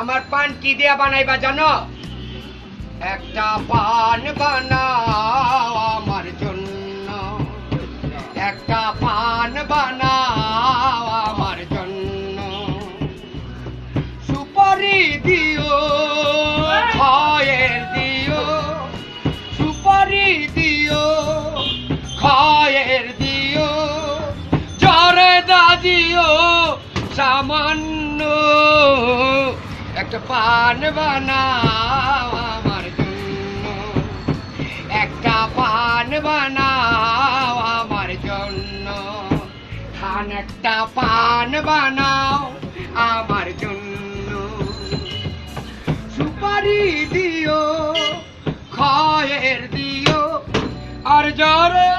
আমার পান কি দিয়া বানাইবা জানো? একটা পান বানাও আমার জন্য। একটা পান বানাও আমার জন্য। সুপারি দিও, খয়ের দিও। সুপারি দিও, খয়ের দিও। জরে দিও, সামান্য পান বানাও আমার জন্য। একটা পান বানাও আমার জন্য। খান একটা পান বানাও আমার জন্য। সুপারি দিও খয়ের দিও, আর জরে